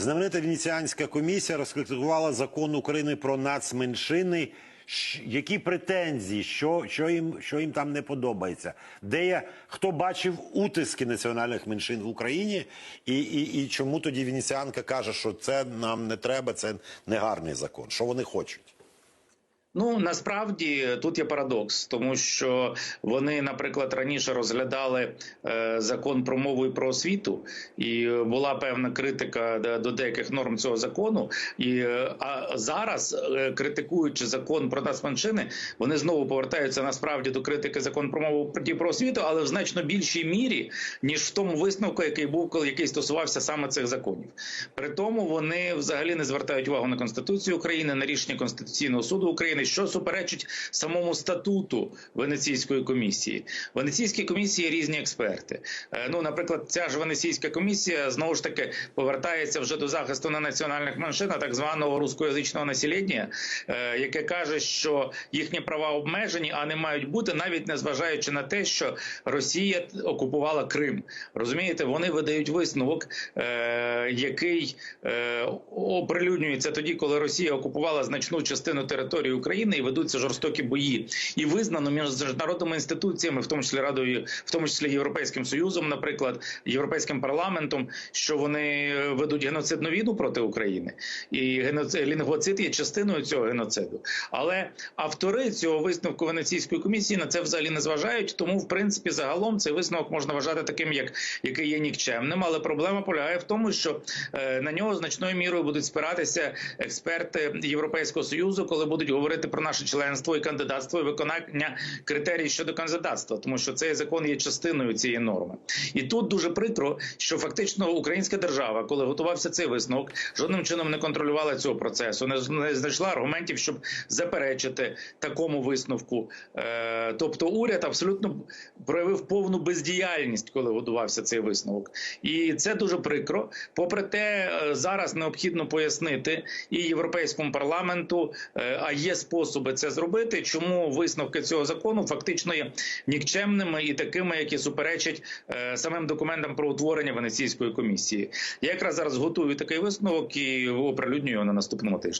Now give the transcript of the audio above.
Знаменита Венеціанська комісія розкритикувала закон України про нацменшини. Які претензії, що, що, їм, що їм там не подобається? Де є, хто бачив утиски національних меншин в Україні, і, і, і чому тоді Венеціанка каже, що це нам не треба, це не гарний закон? Що вони хочуть? Ну насправді тут є парадокс, тому що вони, наприклад, раніше розглядали е, закон про мову і про освіту, і була певна критика до деяких норм цього закону. І е, а зараз, е, критикуючи закон про нацменшини, вони знову повертаються насправді до критики закон про мову і про освіту, але в значно більшій мірі ніж в тому висновку, який був, який стосувався саме цих законів. При тому вони взагалі не звертають увагу на конституцію України, на рішення Конституційного суду України, що суперечить самому статуту Венеційської комісії. В Венеційській комісії різні експерти. Е, Ну, наприклад, ця ж Венеційська комісія знову ж таки повертається вже до захисту на національних меншин, а так званого рускоязичного населення, е, яке каже, що їхні права обмежені, а не мають бути, навіть не зважаючи на те, що Росія окупувала Крим. Розумієте, вони видають висновок, е, який оприлюднюється тоді, коли Росія окупувала значну частину території України і ведуться жорстокі бої, і визнано між міжнародними інституціями, в тому числі радою, в тому числі Європейським Союзом, наприклад, європейським парламентом, що вони ведуть геноцидну війну проти України, і геноцид лінгвоцид є частиною цього геноциду. Але автори цього висновку Венеційської комісії на це взагалі не зважають. Тому, в принципі, загалом цей висновок можна вважати таким, як який є нікчемним. Але проблема полягає в тому, що е, на нього значною мірою будуть спиратися експерти Європейського союзу, коли будуть говорити про наше членство і кандидатство і виконання критерій щодо кандидатства, тому що цей закон є частиною цієї норми. І тут дуже прикро, що фактично українська держава, коли готувався цей висновок, жодним чином не контролювала цього процесу, не, не знайшла аргументів, щоб заперечити такому висновку. Е, тобто, уряд абсолютно проявив повну бездіяльність, коли готувався цей висновок, і це дуже прикро. Попри те, е, зараз необхідно пояснити і європейському парламенту, е, а є способи це зробити. Чому висновки цього закону фактично є нікчемними і такими, які суперечать е, самим документам про утворення Венеційської комісії. Я якраз зараз готую такий висновок і оприлюднюю його на наступному тижні.